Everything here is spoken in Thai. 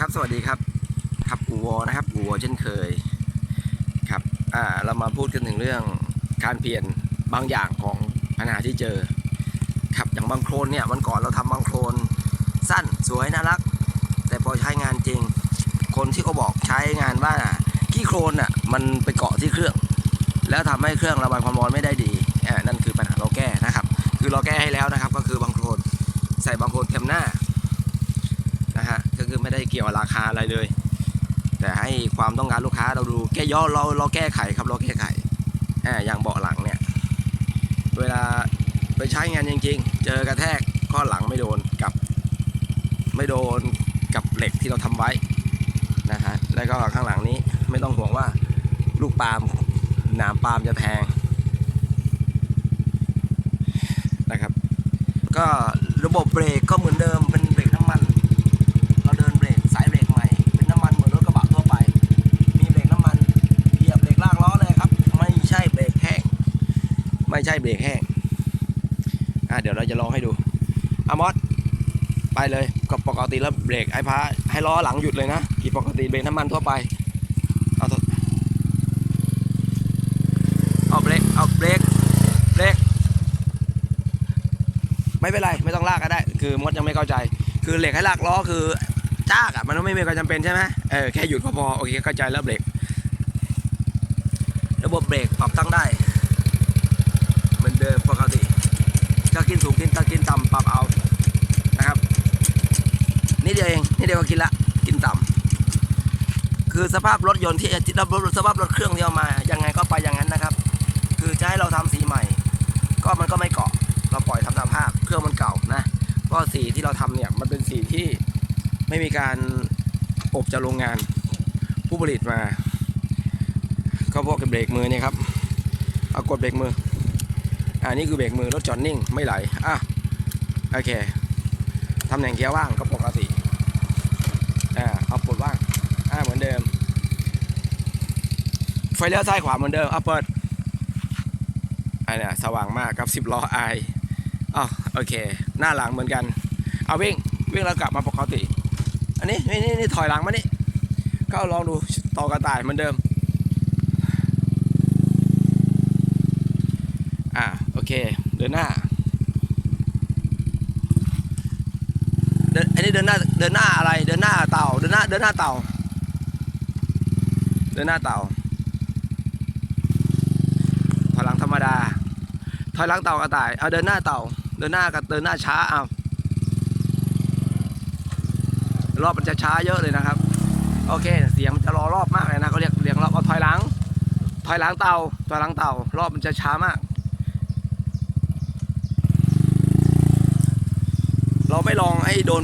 ครับสวัสดีครับครับอูวอนะครับอูวอเช่นเคยครับอ่าเรามาพูดกันถึงเรื่องการเปลี่ยนบางอย่างของปัญหาที่เจอครับอย่างบางโครนเนี่ยวันก่อนเราทำบางโครนสั้นสวยน่ารัก แต่พอใช้งานจริง คนที่เขาบอกใช้งานว่าขี้โครนอะมันไปเกาะที่เครื่อง แล้วทำให้เครื่องระบายความร้อนไม่ได้ดีอ่านั่นคือปัญหาเราแก้นะครับ คือเราแก้ให้แล้วนะครับ ก็คือบางโครนใส่บางโครนเต็มหน้า คือไม่ได้เกี่ยวราคาอะไรเลย แต่ให้ความต้องการลูกค้าเราดูแก้ย่อเราเราแก้ไขครับเราแก้ไขอ่าอย่างเบาะหลังเนี่ย เวลาไปใช้งานจริง ๆ เจอกระแทกข้อหลังไม่โดนกับ ไม่โดนกับเหล็กที่เราทำไว้นะฮะแล้วก็ข้างหลังนี้ไม่ต้องห่วงว่าลูกปาล์มหนามปาล์มจะแทงนะครับ ก็ระบบเบรกก็เหมือนเดิมเป็น ไม่ใช่เบรกแห้งอะเดี๋ยวเราจะลองให้ดูอามอสไปเลยกับปกติแล้วเบรกไอ้พาให้ล้อหลังหยุดเลยนะที่ปกติเบรกน้ำมันทั่วไปเอาตัวเอาเบรกเอาเบรกเบรกไม่เป็นไรไม่ต้องลากก็ได้ คือมดยังไม่เข้าใจ คือเหล็กให้ลากล้อคือจ้ากอะมันไม่มีความจำเป็นใช่ไหมเออแค่หยุดก็พอโอเคเข้าใจแล้วเบรกระบบเบรกปรับตั้งได้ คือนเดิมปกติ จะกินสูงกินตะกินต่ำปรับเอานะครับนี่เดียวเองนี่เดียวก็กินละกินต่ำคือสภาพรถยนต์ที่รถสภาพรถเครื่องที่เอามายังไงก็ไปอย่างนั้นนะครับ คือจะให้เราทำสีใหม่ ก็มันก็ไม่เกาะเราปล่อยทำตามภาพเครื่องมันเก่านะก็สีที่เราทำเนี่ยมันเป็นสีที่ไม่มีการอบจากโรงงานผู้ผลิตมา ก็พวกเบรกมือเนี่ยครับ เอากดเบรกมือ อ่านี่คือเบรกมือรถจอดนิ่งไม่ไหลอะโอเคทำแหน่งเกียร์ว่างก็ปกติอ่าเอาปลดว่างอ่าเหมือนเดิม ไฟเลี้ยวซ้ายขวาเหมือนเดิมเอาเปิดอันนี้สว่างมากกับ10ล้อไออ๋อโอเค หน้าหลังเหมือนกัน เอาวิ่งวิ่งแล้วกลับมาปกติ อันนี้นี่นี่นี่ถอยหลังมานี่ก็ลองดูต่อกระต่ายเหมือนเดิม อ่าโอ เค เดินหน้าเดินอันนี้เดินหน้าเดินหน้าอะไร เดินหน้าเต่า เดินหน้าเดินหน้าเต่า เดินหน้าเต่าถอยหลังธรรมดาถอยหลังเต่ากระต่ายเอาเดินหน้าเต่า เดินหน้ากับเดินหน้าช้าเอารอบมันจะช้าเยอะเลยนะครับ โอเค เสียงมันจะรอรอบมากเลยนะเขาเรียกเรียกรอบเอาถอยหลังถอยหลังเต่าถอยหลังเต่ารอบมันจะช้ามาก เราไม่ลองให้โดน